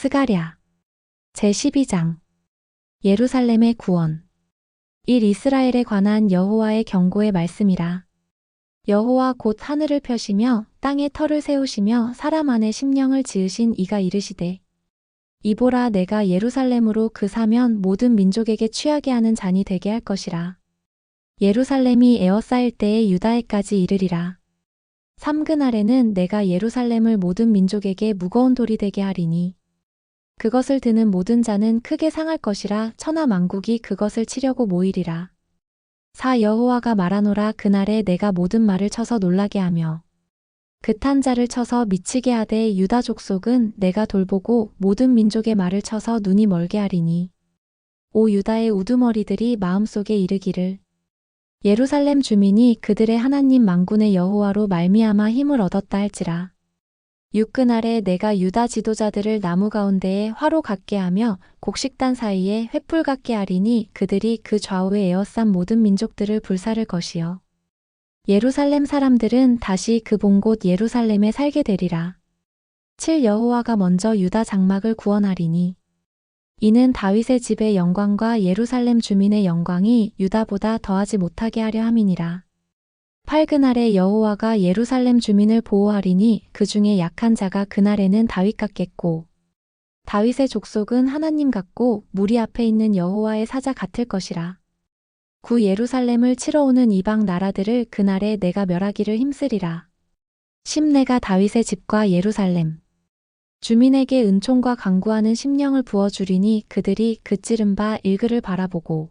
스가랴. 제12장. 예루살렘의 구원. 1 이스라엘에 관한 여호와의 경고의 말씀이라. 여호와 곧 하늘을 펴시며 땅에 터를 세우시며 사람 안에 심령을 지으신 이가 이르시되 이보라 내가 예루살렘으로 그 사면 모든 민족에게 취하게 하는 잔이 되게 할 것이라. 예루살렘이 에어싸일 때에 유다에까지 이르리라. 삼그날에는 내가 예루살렘을 모든 민족에게 무거운 돌이 되게 하리니 그것을 드는 모든 자는 크게 상할 것이라 천하 만국이 그것을 치려고 모이리라. 사 여호와가 말하노라 그날에 내가 모든 말을 쳐서 놀라게 하며 그탄 자를 쳐서 미치게 하되 유다 족속은 내가 돌보고 모든 민족의 말을 쳐서 눈이 멀게 하리니 오 유다의 우두머리들이 마음속에 이르기를 예루살렘 주민이 그들의 하나님 만군의 여호와로 말미암아 힘을 얻었다 할지라 육그날에 내가 유다 지도자들을 나무 가운데에 화로 같게 하며 곡식단 사이에 횃불 같게 하리니 그들이 그 좌우에 에어싼 모든 민족들을 불사를 것이요. 예루살렘 사람들은 다시 그 본 곳 예루살렘에 살게 되리라. 7 여호와가 먼저 유다 장막을 구원하리니 이는 다윗의 집의 영광과 예루살렘 주민의 영광이 유다보다 더하지 못하게 하려 함이니라. 팔 그날에 여호와가 예루살렘 주민을 보호하리니 그 중에 약한 자가 그날에는 다윗 같겠고 다윗의 족속은 하나님 같고 무리 앞에 있는 여호와의 사자 같을 것이라. 구 예루살렘을 치러 오는 이방 나라들을 그날에 내가 멸하기를 힘쓰리라. 심내가 다윗의 집과 예루살렘 주민에게 은총과 강구하는 심령을 부어주리니 그들이 그 찌른 바 일그를 바라보고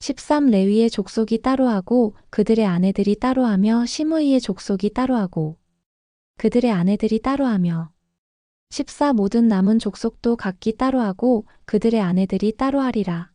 13 레위의 족속이 따로 하고 그들의 아내들이 따로 하며 시므이의 족속이 따로 하고 그들의 아내들이 따로 하며 14 모든 남은 족속도 각기 따로 하고 그들의 아내들이 따로 하리라.